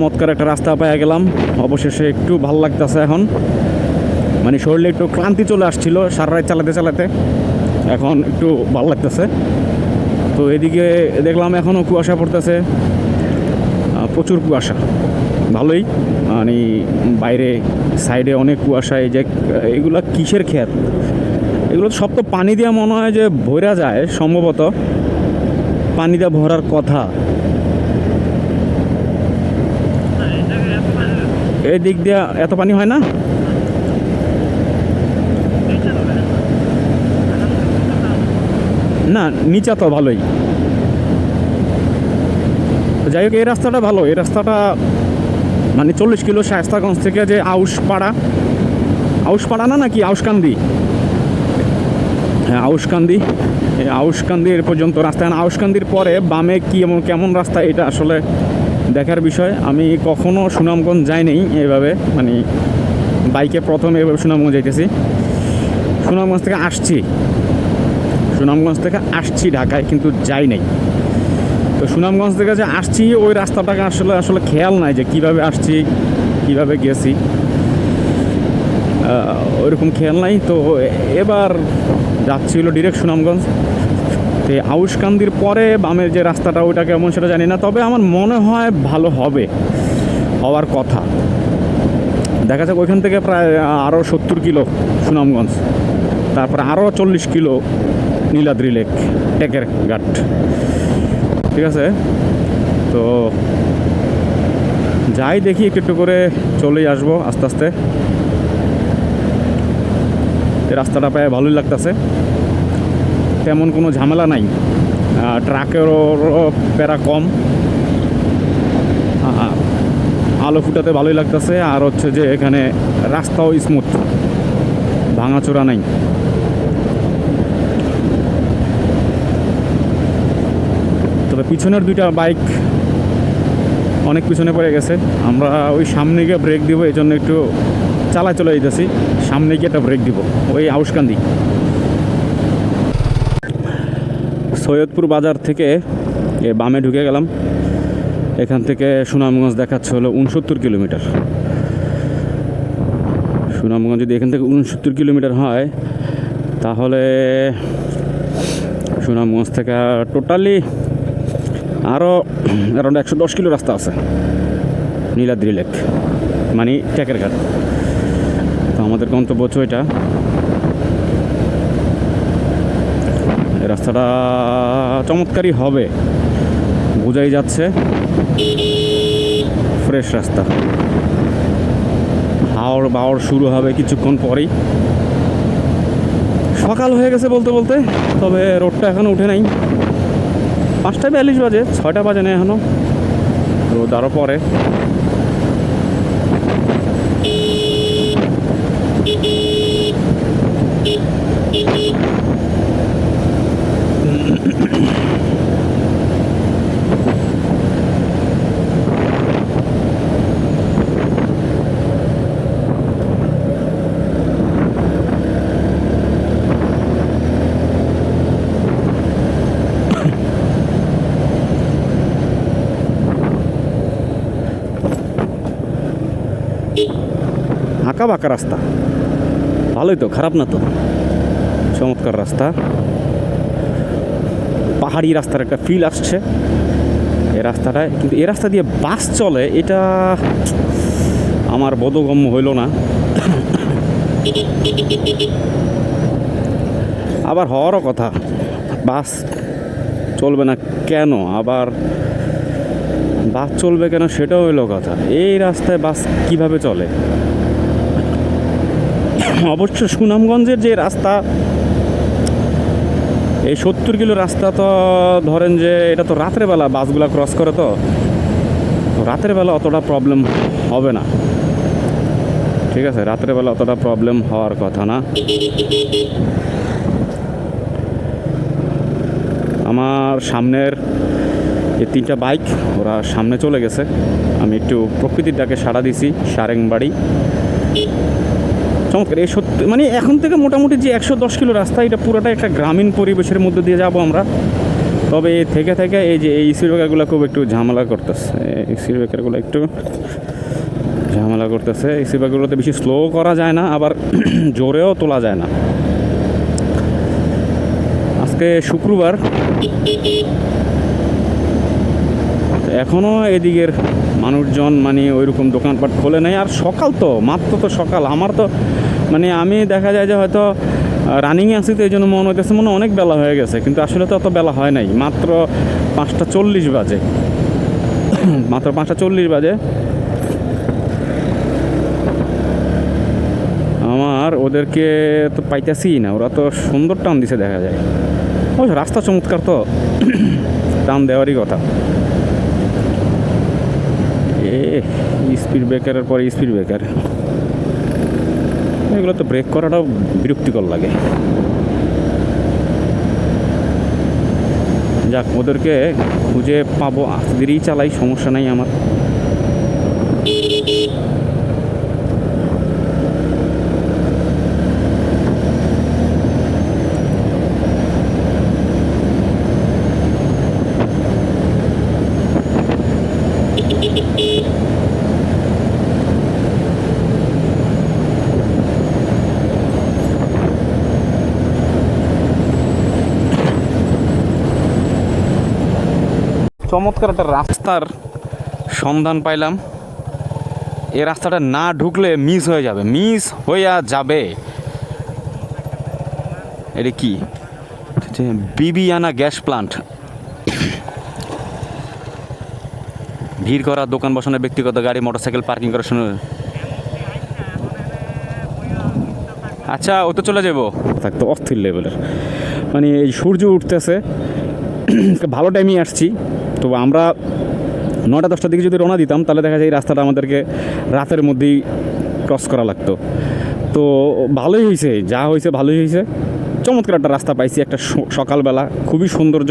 চমৎকার একটা রাস্তা পেয়ে গেলাম। অবশেষে একটু ভালো লাগতেছে এখন। মানে শরীরে একটু ক্লান্তি চলে আসছিল সারা চালাতে চালাতে। এখন একটু ভালো লাগতেছে। তো এদিকে দেখলাম এখনও কুয়াশা পড়তেছে। প্রচুর কুয়াশা। ভালোই। মানে বাইরে সাইডে অনেক কুয়াশা, এই যে, এগুলা কিসের ক্ষেত এগুলো সব তো পানি দিয়ে মনে হয় যে ভরা যায়, সম্ভবত। পানি দিয়ে ভরার কথা। এই দিক দিয়ে এত পানি হয় না? না, নিচা তো ভালোই। যাই হোক, এই রাস্তাটা ভালো। এই রাস্তাটা মানে চল্লিশ কিলো শায়স্তাগঞ্জ থেকে যে আউশপাড়া আউশপাড়া না নাকি আউশকান্দি? হ্যাঁ আউশকান্দি। এই আউশকান্দির পর্যন্ত রাস্তা। আউশকান্দির পরে বামে কি এবং কেমন রাস্তা, এটা আসলে দেখার বিষয়, আমি কখনো সুনামগঞ্জ যাইনি এভাবে মানে বাইকে প্রথম এভাবে সুনামগঞ্জ যাইতেছি। সুনামগঞ্জ থেকে আসছি। সুনামগঞ্জ থেকে আসছি ঢাকায়, কিন্তু যাই নাই। তো সুনামগঞ্জ থেকে যে আসছি, ওই রাস্তাটাকে আসলে আসলে খেয়াল নাই যে কীভাবে আসছি, কীভাবে গেছি। ওইরকম খেয়াল নাই। তো এবার যাচ্ছিল ডিরেক্ট সুনামগঞ্জ। তো আউশকান্দির পরে বামের যে রাস্তাটা, ওইটা কেমন সেটা জানি না, তবে আমার মনে হয় ভালো হবে হওয়ার কথা। দেখা যাক, ওইখান থেকে প্রায় আরও সত্তর কিলো সুনামগঞ্জ। তারপরে আরও চল্লিশ কিলো নীলাদ্রি লেক, টেকের ঘাট। ঠিক আছে? তো যাই দেখি, একটু করে চলেই আসব আস্তে আস্তে। রাস্তাটা প্রায় ভালোই লাগতেছে। তেমন কোনো ঝামেলা নাই। ট্রাকেরও প্যারা কম। আলো ফুটাতে ভালোই লাগতেছে। আর হচ্ছে যে এখানে রাস্তাও স্মুথ ভাঙাচোরা নাই। তবে পিছনের দুইটা বাইক অনেক পিছনে পড়ে গেছে। আমরা ওই সামনে গিয়ে ব্রেক দিব এই জন্য একটু চালায় চলে যেতেছি সামনে গিয়ে একটা ব্রেক দিব। ওই আউসকান্দি সৈয়দপুর বাজার থেকে বামে ঢুকে গেলাম। এখান থেকে সুনামগঞ্জ দেখাচ্ছে হলো উনসত্তর কিলোমিটার। সুনামগঞ্জ যদি এখান থেকে উনসত্তর কিলোমিটার হয়, তাহলে সুনামগঞ্জ থেকে টোটালি আরও অ্যারাউন্ড একশো দশ কিলো রাস্তা আছে, নীলাদ্রি লেক মানে ট্যাকের ঘাট। তো আমাদের গন্তব্য হচ্ছে ওইটা। রাস্তাটা চমৎকারই হবে। বোঝাই যাচ্ছে। ফ্রেশ রাস্তা। হাওড় বাওড় শুরু হবে কিছুক্ষণ পরেই। সকাল হয়ে গেছে বলতে বলতে, তবে রোডটা এখনও উঠে নাই। পাঁচটা বিয়াল্লিশ বাজে, ছয়টা বাজে না এখনও রোদ আরও পরে আঁকা বাঁকা রাস্তা। ভালোই তো, খারাপ না তো? চমৎকার রাস্তা। পাহাড়ি রাস্তার একটা ফিল আসছে এই রাস্তাটায়। কিন্তু এই রাস্তা দিয়ে বাস চলে, এটা আমার বোধগম্য হইল না। আবার হওয়ারও কথা, বাস চলবে না কেন? আবার বাস চলবে কেন সেটাও হইল কথা। এই রাস্তায় বাস কীভাবে চলে? অবশ্য সুনামগঞ্জের যে রাস্তা, এই সত্তর কিলো রাস্তা তো ধরেন যে এটা তো রাতের বেলা বাসগুলো ক্রস করে তো, রাতের বেলা অতটা প্রবলেম হবে না। ঠিক আছে, রাতের বেলা অতটা প্রবলেম হওয়ার কথা না। আমার সামনের এই তিনটা বাইক ওরা সামনে চলে গেছে। আমি একটু প্রকৃতির ডাকে সাড়া দিছি, সারেংবাড়ি। চমৎকার। এই সত্যি মানে এখন থেকে মোটামুটি যে একশো দশ কিলো রাস্তা, এটা পুরোটা একটা গ্রামীণ পরিবেশের মধ্যে দিয়ে যাব আমরা। তবে এই থেকে থেকে এই যে এই ইসির বেকারগুলো খুব একটু ঝামেলা করতেছে। ইসির বেকারগুলো একটু ঝামেলা করতেছে। ইসি বেকারগুলোতে বেশি স্লো করা যায় না, আবার জোরেও তোলা যায় না। আজকে শুক্রবার। এখনও এদিকের মানুষজন মানে ওইরকম দোকানপাট খোলে নাই। আর সকাল তো, মাত্র তো সকাল। আমার তো মানে আমি দেখা যায় যে হয়তো রানিংয়ে আছি তো এই জন্য মনে হইতেছে মনে অনেক বেলা হয়ে গেছে। কিন্তু আসলে তো অত বেলা হয় নাই। মাত্র পাঁচটা চল্লিশ বাজে। মাত্র পাঁচটা চল্লিশ বাজে। আমার ওদেরকে তো পাইতেছি না। ওরা তো সুন্দর টান দিছে দেখা যায়। ওই রাস্তা চমৎকার তো। টান দেওয়ারই কথা। এ স্পিড ব্রেকারের পরে স্পিড ব্রেকার এগুলো তো ব্রেক করাটাও বিরক্তিকর লাগে। যাক, ওদেরকে খুঁজে পাবো। আস্তে ধীরেই চালাই, সমস্যা নাই আমার। চমৎকার একটা রাস্তার সন্ধান পাইলাম। এই রাস্তাটা না ঢুকলে মিস হয়ে যাবে। মিস হইয়া যাবে। এটা কি? Bibiyana gas plant. ভিড় করা দোকান বসানো ব্যক্তিগত গাড়ি মোটরসাইকেল পার্কিং করার শুনে আচ্ছা ও তো চলে যাব। থাকতো অস্থির লেভেলের মানে এই সূর্য উঠতেছে। ভালো টাইমে আসছি। তো আমরা নটা দশটার দিকে যদি রওনা দিতাম, তাহলে দেখা যায় এই রাস্তাটা আমাদেরকে রাতের মধ্যেই ক্রস করা লাগতো। তো ভালোই হয়েছে, যা হয়েছে ভালোই হয়েছে। চমৎকার একটা রাস্তা পাইছি একটা সকালবেলা, খুবই সৌন্দর্য।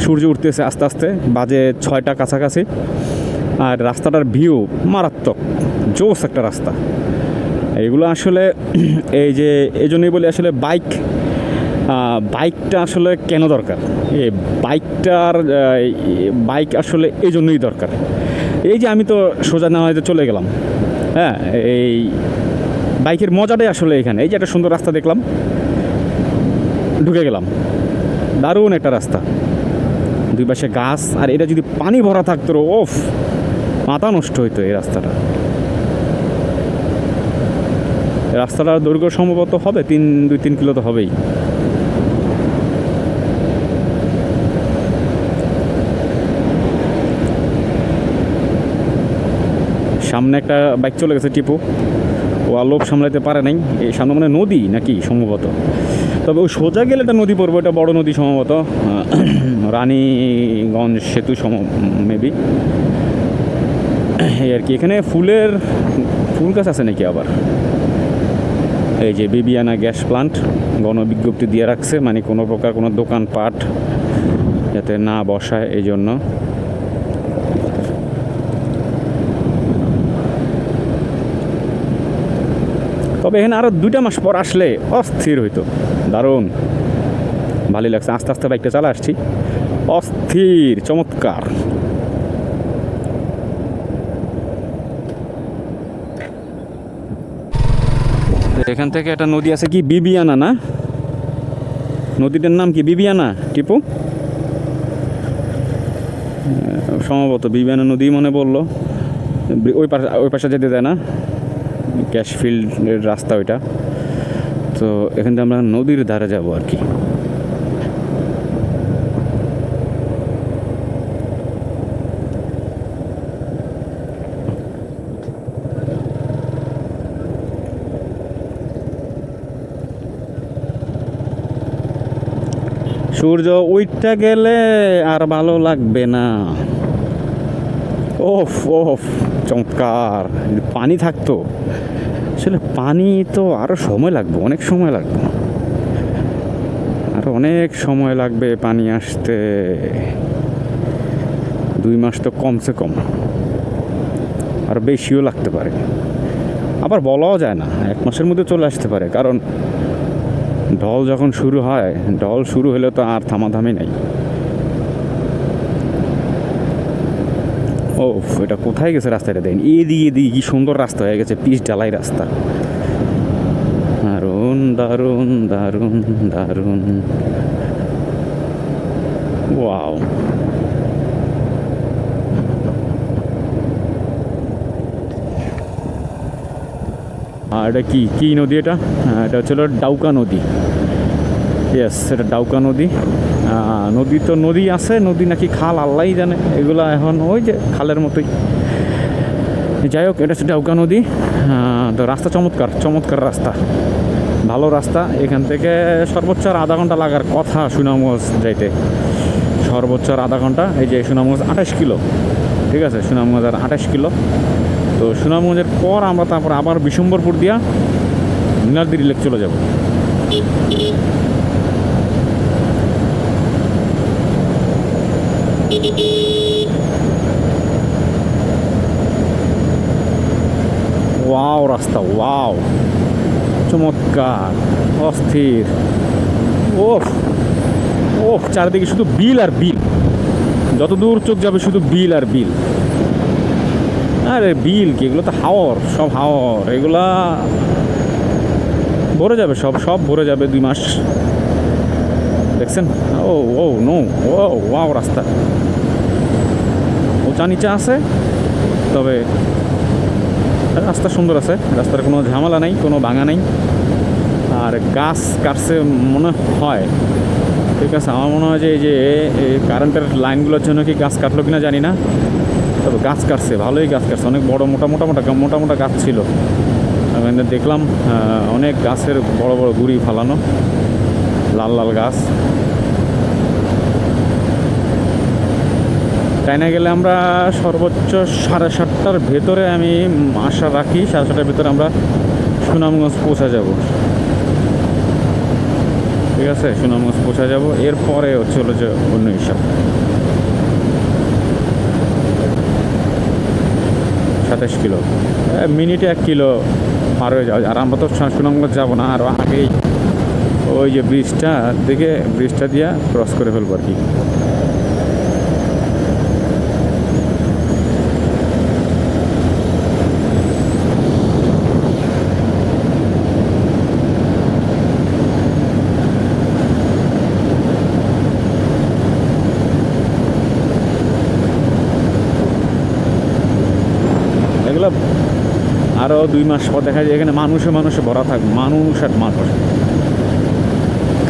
সূর্য উঠতেছে আস্তে আস্তে, বাজে ছয়টা কাছাকাছি। আর রাস্তাটার ভিউ মারাত্মক, জোস একটা রাস্তা। এগুলো আসলে এই যে, এই জন্যই বলি আসলে বাইক বাইকটা আসলে কেন দরকার? এই বাইকটার বাইক আসলে এই জন্যই দরকার। এই যে আমি তো সোজা না হয়তো চলে গেলাম হ্যাঁ এই বাইকের মজাটাই আসলে এখানে। এই যে একটা সুন্দর রাস্তা দেখলাম, ঢুকে গেলাম। দারুণ একটা রাস্তা। দুই পাশে গাছ, আর এটা যদি পানি ভরা থাকতো, ওফ, মাথা নষ্ট হইতো এই রাস্তাটা। রাস্তাটার দৈর্ঘ্য সম্ভবত হবে তিন, দুই, তিন কিলো তো হবেই। সামনে একটা বাইক চলে গেছে টিপু। ও আর লোভ সামলাতে পারে নাই। এই সামনে মানে নদী নাকি সম্ভবত? তবে ওই সোজা গেলে একটা নদী পড়বে এটা বড় নদী সম্ভবত। রানীগঞ্জ সেতু সম মেবি এই আর কি, এখানে ফুলের, ফুল গাছ আছে নাকি আবার? এই যে বিবিয়ানা গ্যাস প্লান্ট, গণবিজ্ঞপ্তি দিয়ে রাখছে মানে কোনো প্রকার কোনো দোকানপাট যাতে না বসায় এই জন্য তবে এখানে আরও দুইটা মাস পর আসলে অস্থির হইতো। দারুণ। ভালোই লাগছে। আস্তে আস্তে বাইকটা চালা আসছি। অস্থির, চমৎকার। এখান থেকে একটা নদী আছে কি? বিবিয়ানা না? নদীটার নাম কি? বিবিয়ানা? টিপু? সম্ভবত বিবিয়ানা নদী মনে বলল ওই পাশে ওই পাশে যেতে দেয় না। ক্যাশ ফিল্ডের রাস্তা ওইটা। তো এখান থেকে আমরা নদীর ধারে যাব আর কি। সূর্য উইটটা গেলে আর ভালো লাগবে না। ওফ ওফ, চমৎকার। পানি থাকতো। আসলে পানি তো আরও সময় লাগবে, অনেক সময় লাগবে। আরও অনেক সময় লাগবে পানি আসতে। দুই মাস তো কমসে কম। আর বেশিও লাগতে পারে। আবার বলাও যায় না, এক মাসের মধ্যে চলে আসতে পারে, কারণ ঢল যখন শুরু হয়, ঢল শুরু হলে তো আর থামাথামি নাই। এটা কোথায় গেছে রাস্তাটা দেন এদিকে এদিকে কি সুন্দর রাস্তা হয়ে গেছে পিচ ঢালাই রাস্তা। দারুণ দারুণ দারুণ দারুণ। ওয়াও। আর এটা কি কি নদী এটা? হ্যাঁ, এটা হচ্ছিল ডাউকা নদী। ইয়েস এটা ডাউকা নদী। নদী তো নদী আছে, নদী নাকি খাল, আল্লাহই জানে। এগুলো এখন ওই যে খালের মতোই। যাই হোক, এটা হচ্ছে ডাউকা নদী। তো রাস্তা চমৎকার চমৎকার রাস্তা। ভালো রাস্তা। এখান থেকে সর্বোচ্চ আর আধা ঘণ্টা লাগার কথা সুনামগঞ্জ যাইতে। সর্বোচ্চ আর আধা ঘণ্টা, এই যে সুনামগঞ্জ আঠাশ কিলো। ঠিক আছে, সুনামগঞ্জ আর আঠাশ কিলো। তো সুনামগঞ্জের পর আমরা তারপর আবার বিশম্বরপুর দিয়া মিনারদিরি লেক চলে যাব। ওয়াও রাস্তা ওয়াও চমৎকার, অস্থির। ওফ ওফ, চারিদিকে শুধু বিল আর বিল। যত দূর চোখ যাবে শুধু বিল আর বিল। আরে বিল কি, এগুলো তো হাওর, সব হাওর, এগুলা ভরে যাবে সব সব ভরে যাবে দুই মাস। দেখছেন? ও ও, নো, ও, ওয়াও রাস্তা। উঁচা নিচে আছে, তবে রাস্তা সুন্দর আছে। রাস্তার কোনো ঝামেলা নেই, কোনো ভাঙা নেই। আর গাছ কাটছে মনে হয়। ঠিক আছে, আমার মনে হয় যে এই যে এই কারেন্টের লাইনগুলোর জন্য কি গাছ কাটলো কিনা জানি না। তবে গাছ কাটছে, ভালোই গাছ কাটছে। অনেক বড়, মোটা মোটা মোটা মোটা মোটা গাছ ছিল। আমি দেখলাম অনেক গাছের বড় বড় গুড়ি ফালানো। লাল লাল গাছ। চাইনা গেলে আমরা সর্বোচ্চ সাড়ে সাতটার ভেতরে আমি আশা রাখি, সাড়ে সাতটার ভেতরে আমরা সুনামগঞ্জ পৌঁছা যাব। ঠিক আছে? সুনামগঞ্জ পৌঁছা যাব। এরপরে হচ্ছে হলো যে অন্য হিসাব। সাতাশ কিলো। মিনিটে এক কিলো পার হয়ে যাওয়া আর আমরা তো সুনামগঞ্জ যাব না আরও আগেই ওই যে ব্রিজটা দিকে ব্রিজটা দিয়া ক্রস করে ফেলব আর কি। আরও দুই মাস পর দেখা যায়, এখানে মানুষে মানুষে ভরা থাকবে মানুষ আর মানুষ।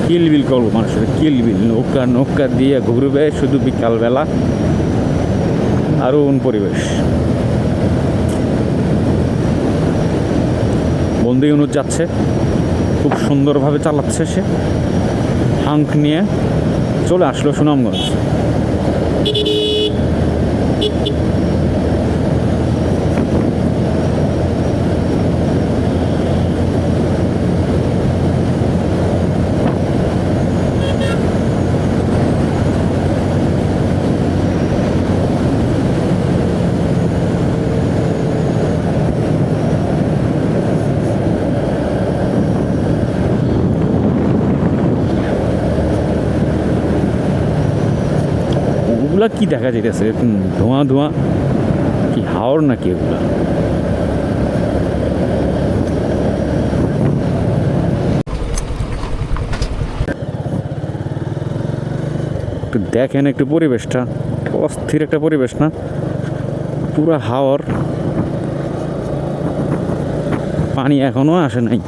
কিলবিল করব মানুষের কিলবিল নৌকা নৌকা দিয়ে ঘুরবে শুধু বিকালবেলা। দারুণ পরিবেশ। বন্দি অনুজ যাচ্ছে, খুব সুন্দরভাবে চালাচ্ছে সে। হাঙ্ক নিয়ে চলে আসলো সুনামগঞ্জ। ওগুলা কি দেখা যাইতেছে? এরকম ধোঁয়া ধোঁয়া, কি হাওর নাকি এগুলা? একটু দেখেন একটু পরিবেশটা। অস্থির একটা পরিবেশ না? পুরা হাওর। পানি এখনও আসে নাই।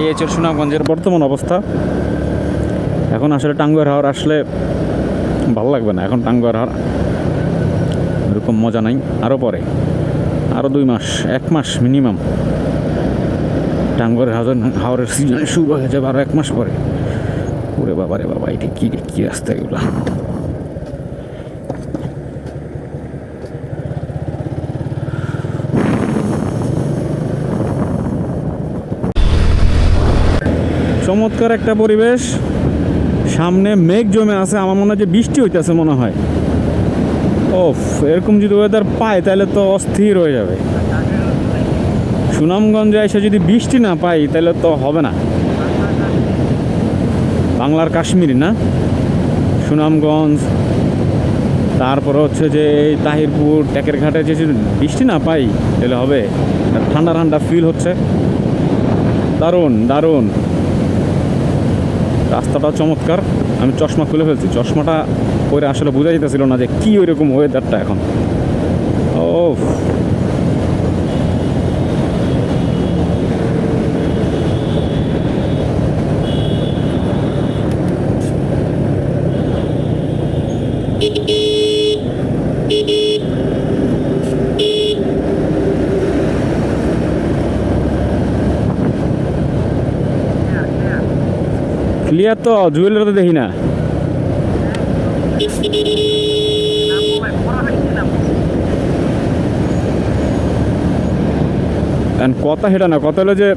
এই হচ্ছে সুনামগঞ্জের বর্তমান অবস্থা। এখন আসলে টাঙ্গুয়ার হাওয়ার আসলে ভালো লাগবে না। এখন টাঙ্গুয়ার হাওয়ার এরকম মজা নাই। আরও পরে আরও দুই মাস, এক মাস মিনিমাম। টাঙ্গুয়ার হাওয়ার হাওয়ারের সিজন শুরু হয়ে যাবে আরও এক মাস পরে। ওরে বাবা রে বাবা, এটা কী কী রাস্তা এগুলো? চমৎকার একটা পরিবেশ। সামনে মেঘ জমে আছে, আমার মনে হয় যে বৃষ্টি হইতেছে মনে হয়। ওফ, এরকম যদি ওয়েদার পায়, তাহলে তো অস্থির হয়ে যাবে। সুনামগঞ্জে এসে যদি বৃষ্টি না পাই, তাহলে তো হবে না। বাংলার কাশ্মীরি, না? সুনামগঞ্জ, তারপর হচ্ছে যে এই তাহিরপুর, ট্যাকের ঘাটে যে বৃষ্টি না পাই, তাহলে হবে। ঠান্ডা ঠান্ডা ফিল হচ্ছে। দারুণ দারুণ। রাস্তাটা চমৎকার। আমি চশমা খুলে ফেলছি। চশমাটা পরে আসলে বোঝা যেতেছিল না যে কী ওইরকম ওয়েদারটা এখন। ও ক্লিয়ার তো জুয়েলারি দেখি না। কথা সেটা না, কথা হলো যে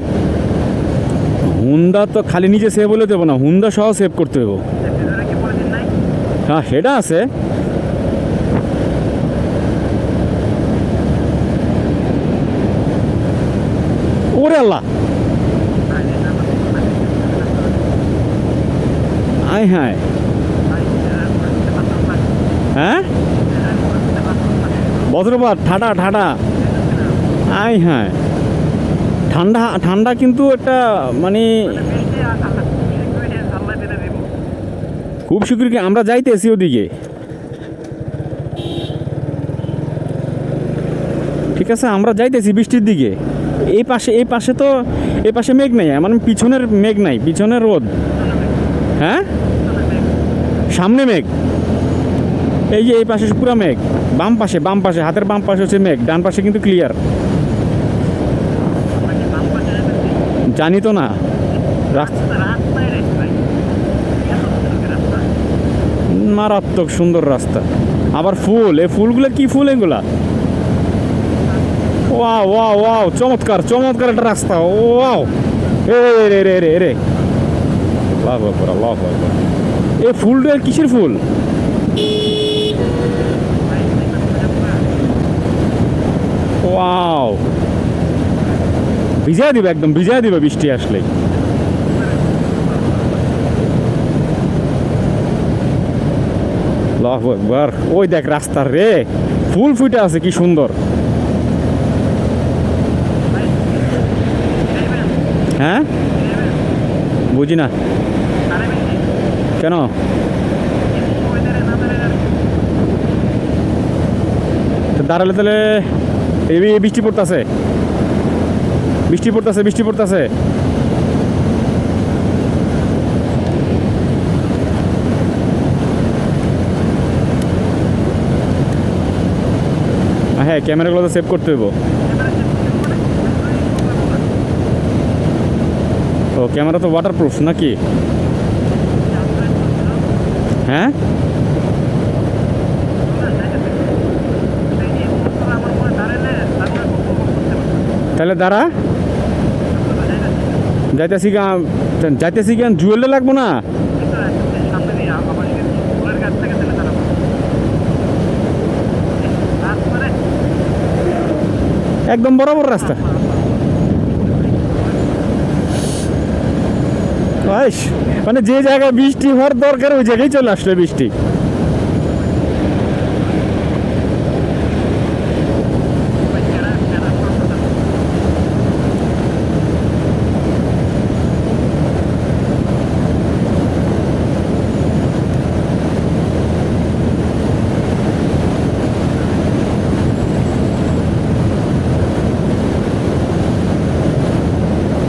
হুন্ডা তো খালি নিজে সেভ হলে দেবো না হুন্ডা সহ সেভ করতে দেবো হ্যাঁ সেটা আছে। ওরে আল্লাহ! আয় হায় হ্যাঁ? বজ্রপাত, ঠাডা ঠাডা। আয় হ্যাঁ ঠান্ডা ঠান্ডা কিন্তু একটা মানে খুব শীঘ্রই কি আমরা যাইতেছি ওদিকে? ঠিক আছে, আমরা যাইতেছি বৃষ্টির দিকে। এই পাশে এই পাশে তো, এই পাশে মেঘ নাই মানে পিছনের মেঘ নাই, পিছনের রোদ। হ্যাঁ? সামনে মেঘ। এই যে এই পাশে পুরা মেঘ। বাম পাশে বাম পাশে, হাতের বাম পাশে হচ্ছে মেঘ, ডান পাশে কিন্তু ক্লিয়ার জানি তো না। মারাত্মক সুন্দর রাস্তা। আবার ফুল, এই ফুলগুলো কি ফুল এগুলা? ওয়াও ওয়াও ওয়াও, চমৎকার চমৎকার একটা রাস্তা। ওয়াও। এ রে রে রে রে আল্লাহু আকবার আল্লাহু আকবার। এই ফুলটা কিসের ফুল? ওয়াও। ভিজা দিবে একদম ভিজা দিবে বৃষ্টি আসলে। আল্লাহু আকবার। ওই দেখ রাস্তার রে, ফুল ফুটে আছে কি সুন্দর। হ্যাঁ? বুঝি না। কেন? দাঁড়ালে তাহলে এই বৃষ্টি পড়তেছে। বৃষ্টি পড়তেছে বৃষ্টি পড়তেছে। হ্যাঁ ক্যামেরাগুলো তো সেভ করতে দেবো ও, ক্যামেরা তো ওয়াটারপ্রুফ নাকি? হ্যাঁ? তাহলে দাঁড়া। যাইতেছি যাইতেছি গান জুয়েলটা লাগবো না? একদম বরাবর রাস্তা। মানে যে জায়গায় বৃষ্টি হওয়ার দরকার ওই জায়গায় চলে আসলো বৃষ্টি।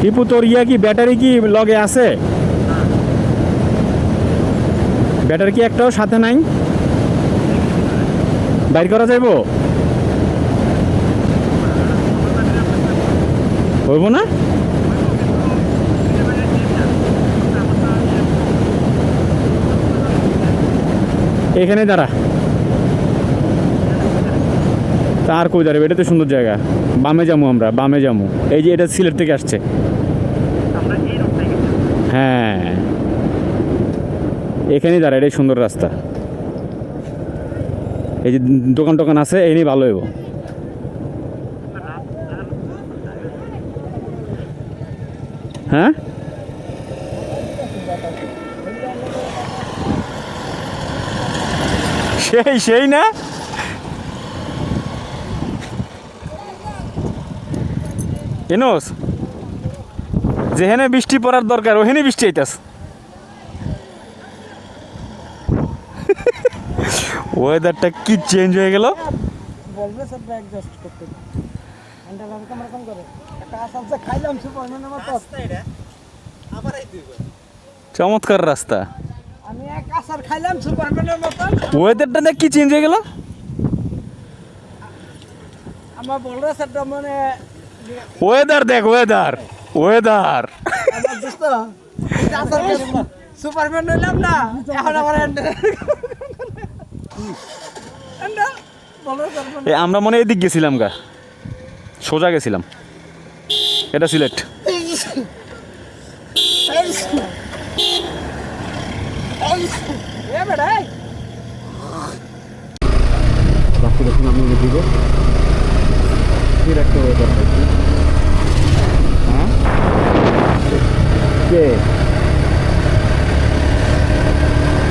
টিপু তোর ইয়া কি, ব্যাটারি কি লগে আছে? ব্যাটারি কি একটাও সাথে নাই? বাইর করা যাইব? হইব না? এখানে দাঁড়া। আর কই দাঁড়াবে? এটা তো সুন্দর জায়গা। বামে যামু আমরা বামে যামু। এই যে এটা সিলেট থেকে আসছে। হ্যাঁ। এখানেই দাঁড়া এটাই সুন্দর রাস্তা। এই যে দোকান টোকান আছে এই নিয়ে ভালো হইব। হ্যাঁ? সেই সেই না? এনোস যেখানে বৃষ্টি পড়ার দরকার ওখানে বৃষ্টি আইতাস ওয়েদারটা কি চেঞ্জ হয়ে গেল? বলবে স্যার অ্যাডজাস্ট করতে। ঠান্ডা এরকম এরকম করে। একটা আসামসে খাইলাম চমৎকার রাস্তা। আমি এক আসার খাইলাম ওয়েদারটা দেখ কি চেঞ্জ হয়ে গেল? আমার বলবে স্যারটা মানে ওয়েদার দেখ ওয়েদার ওয়েদার সুপারম্যান হইলাম না এখন আমার মানে আমরা মনে এদিক গেছিলাম গা। সোজা গেছিলাম। এটা সিলেট। দেখুন আমি এদিকে। একটা ওয়েদার হ্যাঁ কে?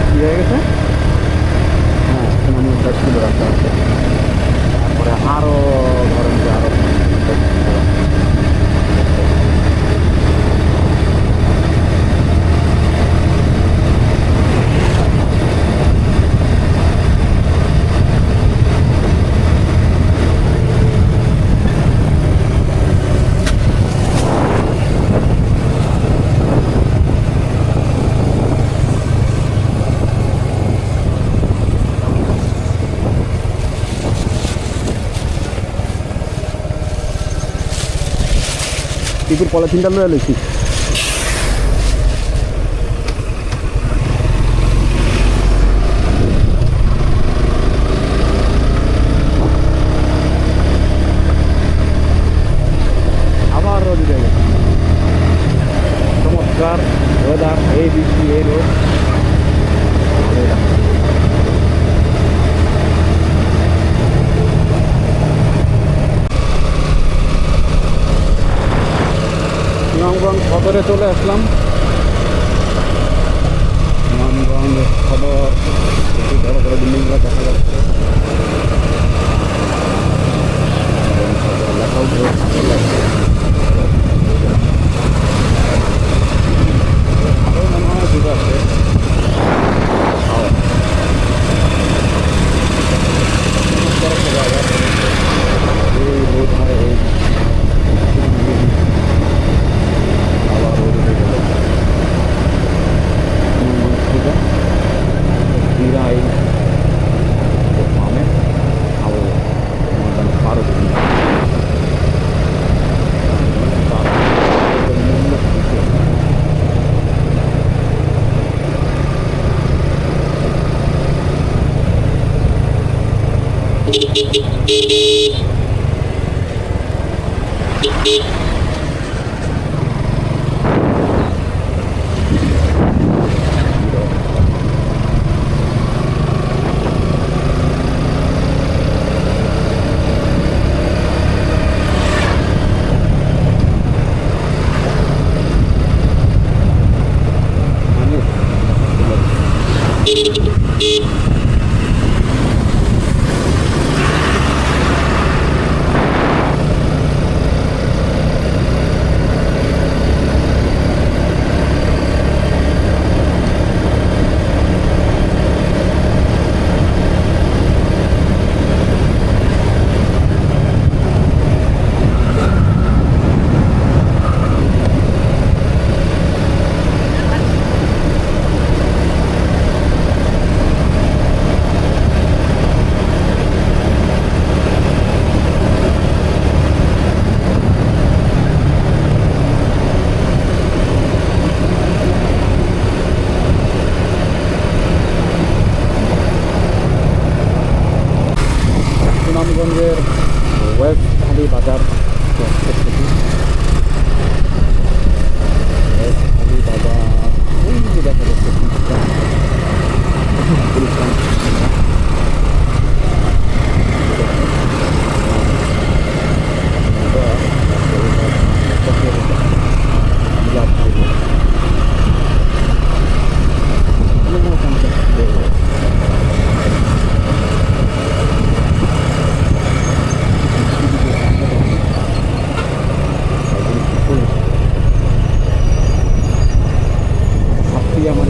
কি হয়ে গেছে? হ্যাঁ এখন আমি আছে। তারপরে আরও ধরেন যে আরও টিপুর পলিথিনটা লয়ে লইছি আবার রোদ উঠে গেছে চমৎকার ওয়েদার এই বৃষ্টি এই রোদ ভালোই লাগছে। সুনামগঞ্জ সদরে চলে আসলাম।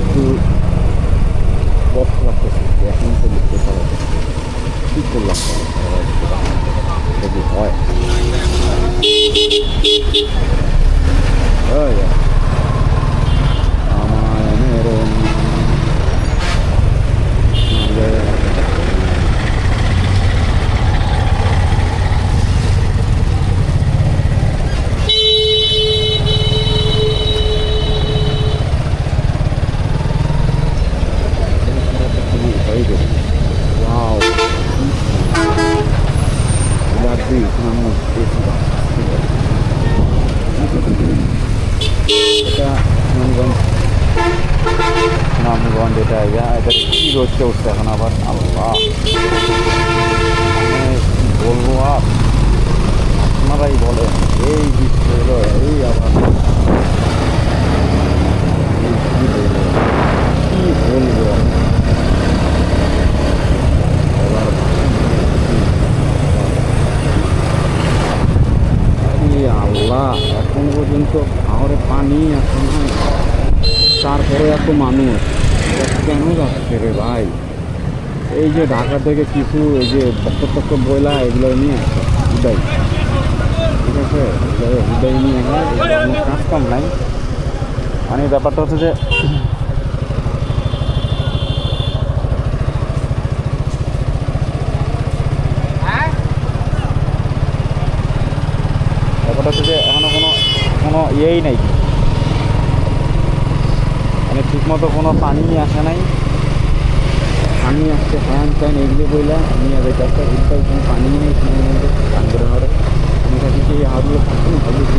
একটু কষ্ট লাগতেছে এখন তো লিখতে পারা কী করলাম? যদি হয়। আমার মেরো Wow. Lovely. Namun, এটা সুনামগঞ্জ সুনামগঞ্জ এটা ইয়া এটা কি রোদটা উঠছে এখন আবার আল্লাহ মানে কি বলব আর আপনারাই বলেন এই বৃষ্টি হলো এই আবার এই কি বলব কি বলব এবার আরে আল্লাহ এখন পর্যন্ত শহরে পানি আসে নাই তারপরে এত মানুষ এটা কেন যাচ্ছে রে ভাই এই যে ঢাকা থেকে কিছু এই যে টক্কর বইলা এগুলো নিয়ে উদয়। ঠিক আছে? এগুলো নিয়ে কোনো কাজ কাম নাই। মানে ব্যাপারটা হচ্ছে যে ব্যাপারটা হচ্ছে যে কোনো কোনো ইয়েই নাই। মানে ঠিকমতো কোনো পানি আসে নাই। পানি আসছে ফ্যান, ট্যান, এগুলো বইলা আর যেতে আসছে ঘুরতে কোনো পানি নেই সময়ের মধ্যে স্নান করে আমি ভাবছি যে এই হাওয়াগুলো থাকছে ঠিক ভাবছি